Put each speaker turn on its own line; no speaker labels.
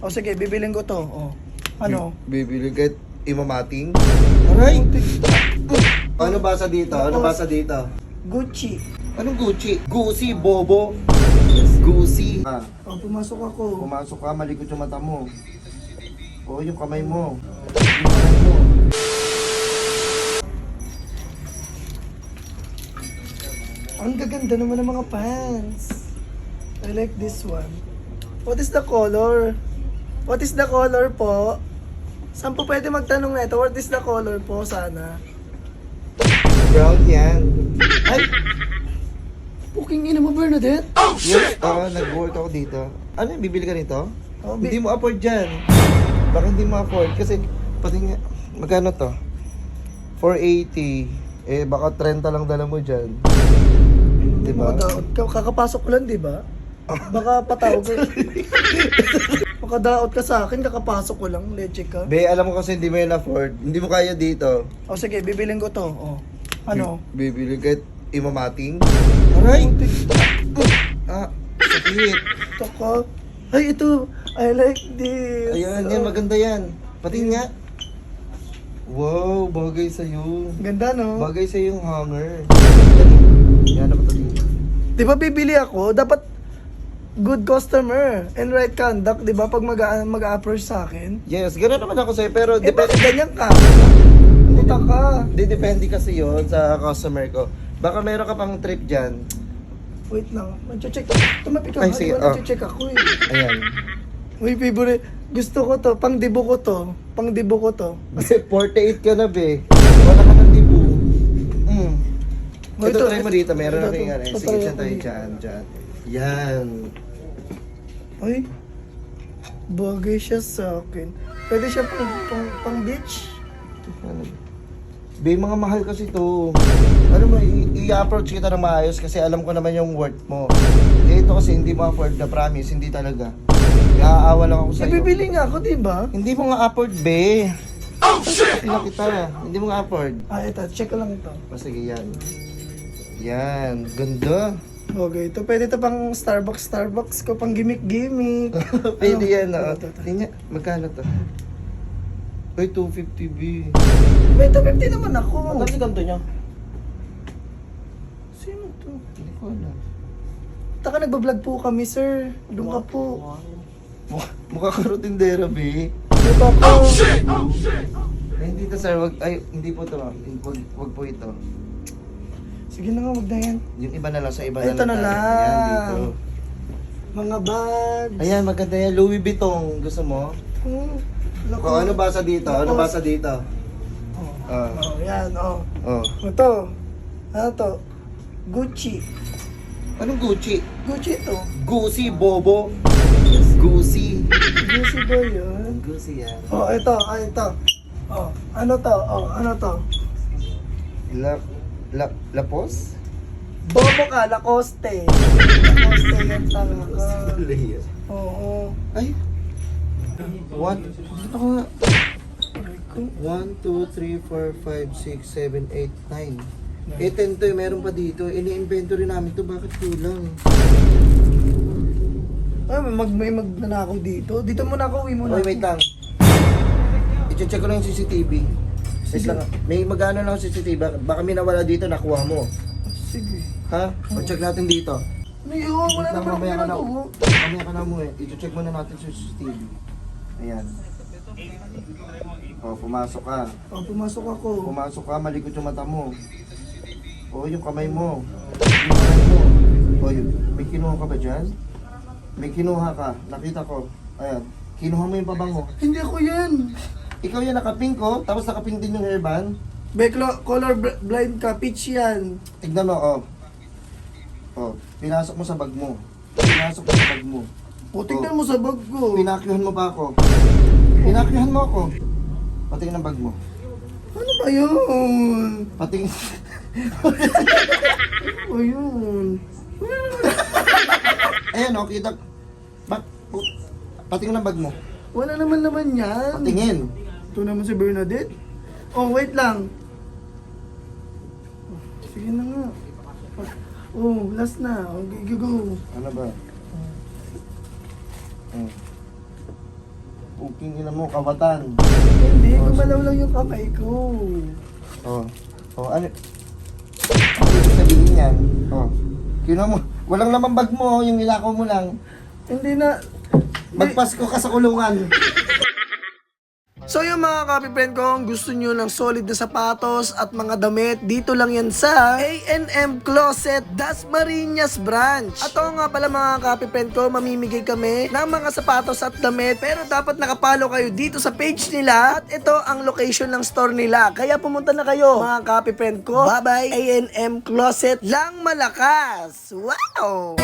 O sige, bibiling ko to. O. Ano?
Bibili kahit imamating. Aray! Ano basa dito? Ano basa dito?
Gucci.
Anong Gucci? Gucci, bobo. Gucci. Ah,
O, pumasok ako.
pumasok ka, malikot yung mata mo. Oo, yung kamay mo. Yung kamay mo.
Ang gaganda naman ng mga pants. I like this one. What is the color? What is the color po? Saan po pwede magtanong na ito? What is the color po sana?
Brown yan. Ay!
Puking ina mo, Bernadette?
Yes, oo, nag-work ako dito. Ano yung bibili ka nito?
Oh, bi-
Hindi mo afford dyan. Baka hindi mo afford. Kasi, pati nga, magkano to? 480. Eh, baka 30 lang dala mo dyan. Diba?
Makadaot ka. Kakapasok ko lang, di ba? Baka patawag ka. Makadaot ka sa akin, kakapasok ko lang. Leche ka.
Be, alam mo kasi hindi mo yun afford. Hindi mo kaya dito.
O sige, bibiling ko to. O. Ano?
Bibili kahit imamating. Aray! Ah, sakit.
Ito ka. Ay, ito. I like this.
Ayan, yan, maganda yan. Pati nga. Wow, bagay sa'yo.
Ganda, no?
Bagay sa'yo yung hanger. Yan ako to dito.
Di ba bibili ako, dapat good customer and right conduct, di ba? Pag mag- mag-approach sa akin.
Yes, gano'n naman ako sa'yo, pero
Eh,
depende.
ganyan ka? Puta ka.
Hindi, depende kasi yon sa customer ko. Baka meron ka pang trip dyan.
Wait lang. Mag-check. Tumapit ka
Ay, sige,
Di
oh.
nag-check ako eh.
Ayan.
Uy, favorite. Gusto ko to. Pang dibo ko to. Pang dibo ko to.
Be, 48 ka na, be. Wala ka ng dibu. Mm. Ito,
ito,
try mo
ito.
dito. Meron na rin ano. Sige, dyan
ko
tayo dyan, dyan. Yan.
Ay. Bagay siya sa akin. Pwede siya pang, pang, pang beach.
Be, mga mahal kasi to. Ano mo, i- i-approach kita ng maayos kasi alam ko naman yung worth mo. Eh, ito kasi hindi mo afford na promise, hindi talaga. Naaawa lang ako
Eh,
sa'yo.
bibili nga ako, di ba?
Hindi mo nga afford, be. Oh, shit! kita. Hindi mo nga afford.
Ah, ito. Check ko lang ito.
O, sige, yan. Yan. Ganda.
Okay, ito pwede ito pang Starbucks, Starbucks ko, pang gimmick-gimmick.
Pwede
Ano?
yan, oo.
Ito, ito, ito.
Tingnan, magkano to? Uy, 250 B.
May 250 naman ako.
Si kanto niya?
Sino to?
Hindi ko alam.
Taka nagbablog po kami, sir. Doon ka po.
Mukha, mukha ka rotindera, be.
Dito ako.
Ay, hindi to, sir. Wag, ay, hindi po to. Wag, wag po ito.
Sige na nga, wag na yan.
Yung iba na lang, sa iba na
ito
lang.
na lang.
Ayan, dito.
Mga bags.
Ayan, maganda yan. Louis Vuitton. Gusto mo?
Hmm. Lako.
O, ano basa dito? Ano
Lako.
basa dito?
Oh.
Ah.
oh, yan, oh.
Oh.
Ito. Ano to? Gucci.
Anong Gucci?
Gucci to.
Gucci, bobo. Gucci.
Gucci ba yun?
Gucci yan.
Oh, ito. Ah, ito. Oh, ano to? Oh, ano to?
La, la, lapos?
Bobo ka, Lacoste. Lacoste yan talaga. Oo.
Ay. One. Dito ko nga. One, two, three, four, five, six, seven, eight, nine. Eh, ten to eh. Meron pa dito. Ini-inventory namin to. Bakit kulang?
Ay, mag, may magnanakaw dito. Dito muna ako, uwi muna.
Oy, wait lang. I-check ko lang yung CCTV. Wait
Sige.
lang. May magano lang CCTV. Baka, may nawala dito, nakuha mo.
Sige.
Ha? O check natin dito.
May oh, wala
Wait lang,
naman ako
mamaya ka na.
ginagawa.
Mamaya ka na mo eh. I-check muna natin sa CCTV. Ayan. O, pumasok ka.
Oh, pumasok ako.
Pumasok ka, malikot yung mata mo. O, yung kamay mo. Yung kamay mo. O, yun. May kinuha ka ba dyan? May kinuha ka. Nakita ko. Ayan. Kinuha mo yung pabango.
Hindi ako yan.
Ikaw yan nakapink ko, tapos nakapink din yung hairband.
Beklo, color br- blind ka, pitch yan.
Tignan mo, oh. Oh, pinasok mo sa bag mo. Pinasok mo sa bag mo.
O, tignan mo sa bag ko.
Pinakyuhan mo pa ako. Pinakyuhan mo ako. Patingin ang bag mo.
Ano ba yun?
Patingin.
O yun.
Ayan, oh, kita. Bak, oh, patingin ang bag mo.
Wala naman naman yan.
Patingin.
Ito naman si Bernadette. Oh, wait lang. Sige na nga. Oh, last na. Oh, go.
Ano ba? Hmm. Puking ina mo, kawatan.
Hindi,
Oh,
gumalaw lang yung kamay ko.
Oh. Oh, ano? Ano sabihin yan? Oh. Kino mo, walang laman bag mo, yung ilakaw mo lang.
Hindi na...
Magpasko ka sa kulungan.
So yung mga copy friend ko, gusto nyo ng solid na sapatos at mga damit, dito lang yan sa A&M Closet Dasmariñas Branch. At oo nga pala mga copy friend ko, mamimigay kami ng mga sapatos at damit pero dapat nakapalo kayo dito sa page nila at ito ang location ng store nila. Kaya pumunta na kayo mga copy friend ko. Bye bye A&M Closet lang malakas. Wow!